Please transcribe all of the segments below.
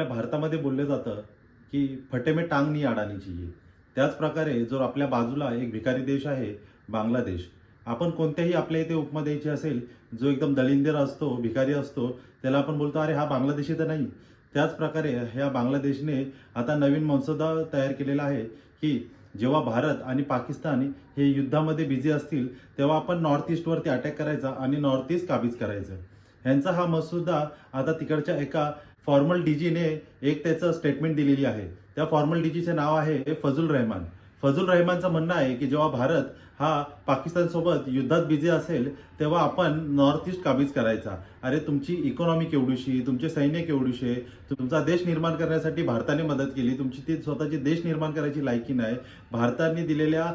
आपल्या भारतामध्ये बोललं जातं की फटे में टांग नाही अडानी चाहिए. त्याच प्रकारे जो आपल्या बाजूला एक भिकारी देश आहे बांगलादेश आपण कोणत्याही आपल्या इथे उपमा द्यायची असेल जो एकदम दलिंदर असतो भिकारी असतो त्याला आपण बोलतो अरे हा बांगलादेशी तर नाही. त्याच प्रकारे ह्या बांगलादेशने आता नवीन मसुदा तयार केलेला आहे की जेव्हा भारत आणि पाकिस्तान हे युद्धामध्ये बिझी असतील तेव्हा आपण नॉर्थ ईस्टवरती अटॅक करायचा आणि नॉर्थ ईस्ट काबीज करायचं. ह्यांचा हा मसुदा आता तिकडच्या एका फॉर्मल डीजीने एक त्याचं स्टेटमेंट दिलेली आहे. त्या फॉर्मल डीजीचे नाव आहे फजुल रहमान. फजुल रहमानचं म्हणणं आहे की जेव्हा भारत हा पाकिस्तानसोबत युद्धात बिझी असेल तेव्हा आपण नॉर्थ ईस्ट काबीज करायचा. अरे तुमची इकॉनॉमी केवढीशी तुमचे सैन्य केवढीशे तुमचा देश निर्माण करण्यासाठी भारताने मदत केली तुमची ती स्वतःची देश निर्माण करायची लायकी नाही. भारताने दिलेल्या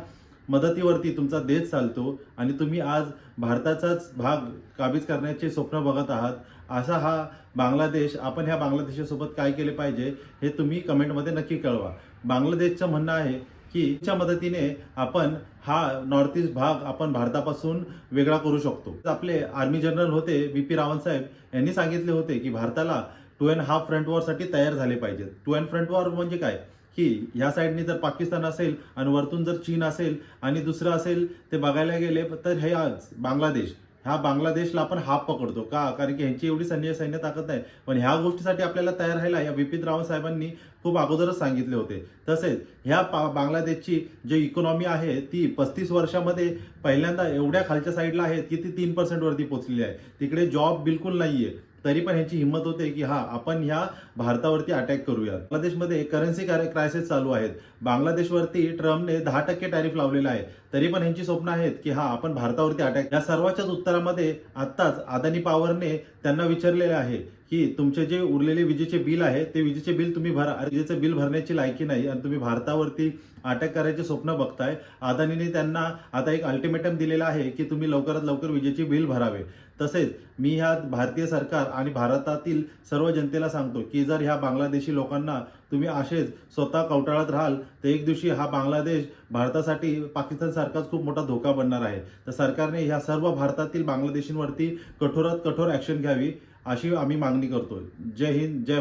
मदतीवरती तुमचा देश चालतो आणि तुम्ही आज भारताचाच भाग काबीज करण्याचे स्वप्न बघत आहात असा हा बांगलादेश आपण ह्या बांगलादेशासोबत काय केले पाहिजे हे तुम्ही कमेंटमध्ये नक्की कळवा. बांगलादेशचं म्हणणं आहे की च्या मदतीने आपण हा नॉर्थ ईस्ट भाग आपण भारतापासून वेगळा करू शकतो. आपले आर्मी जनरल होते बी पी रावण साहेब यांनी सांगितले होते की भारताला टू अँड हाफ फ्रंट वॉरसाठी तयार झाले पाहिजेत. टू अँड फ्रंट वॉर म्हणजे काय? की ह्या साईडने जर पाकिस्तान असेल आणि वरतून जर चीन असेल आणि दुसरं असेल ते बघायला गेले तर हे आज बांगलादेश. ह्या बांगलादेशला आपण हाफ पकडतो. का? कारण की ह्यांची एवढी सैन्य सैन्य ताकद नाही. पण ह्या गोष्टीसाठी आपल्याला तयार राहायला या विपिन रावत साहेबांनी खूप अगोदरच सांगितले होते. तसेच ह्या पा- बांगलादेशची जी इकॉनॉमी आहे ती पस्तीस वर्षामध्ये पहिल्यांदा एवढ्या खालच्या साईडला आहे की ती तीन पर्सेंट वरती पोहोचलेली आहे. तिकडे जॉब बिलकुल नाहीये. तरी पण ह्यांची हिंमत होते की हा आपण ह्या भारतावरती अटॅक करूया बांगलादेशमध्ये करन्सी क्रायसिस चालू आहेत. बांगलादेशवरती ट्रम्पने दहा टक्के टॅरिफ लावलेला आहे. तरी पण ह्यांची स्वप्न आहेत की हा आपण भारतावरती अटॅक या सर्वाच्याच उत्तरामध्ये आत्ताच अदानी पॉवरने त्यांना विचारलेले आहे की तुमचे जे उरलेले विजेचे बिल आहे ते विजेचे बिल तुम्ही भरा. विजेचे बिल भरण्याची लायकी नाही आणि तुम्ही भारतावरती अटॅक करायचे स्वप्न बघताय. अदानीने त्यांना आता एक अल्टिमेटम दिलेला आहे की तुम्ही लवकरात लवकर विजेचे बिल भरावे. तसेच मी ह्या भारतीय सरकार आणि भारतातील सर्व जनतेला सांगतो की जर ह्या बांगलादेशी लोकांना तुम्ही असेच स्वतः कवटाळत राहाल तर एक दिवशी हा बांगलादेश भारतासाठी पाकिस्तान सारखाच खूप मोठा धोका बनणार आहे. तर सरकारने ह्या सर्व भारतातील बांगलादेशींवरती कठोरात कठोर ऍक्शन घ्यावी अशी आम्ही मागणी करतो जय हिंद जय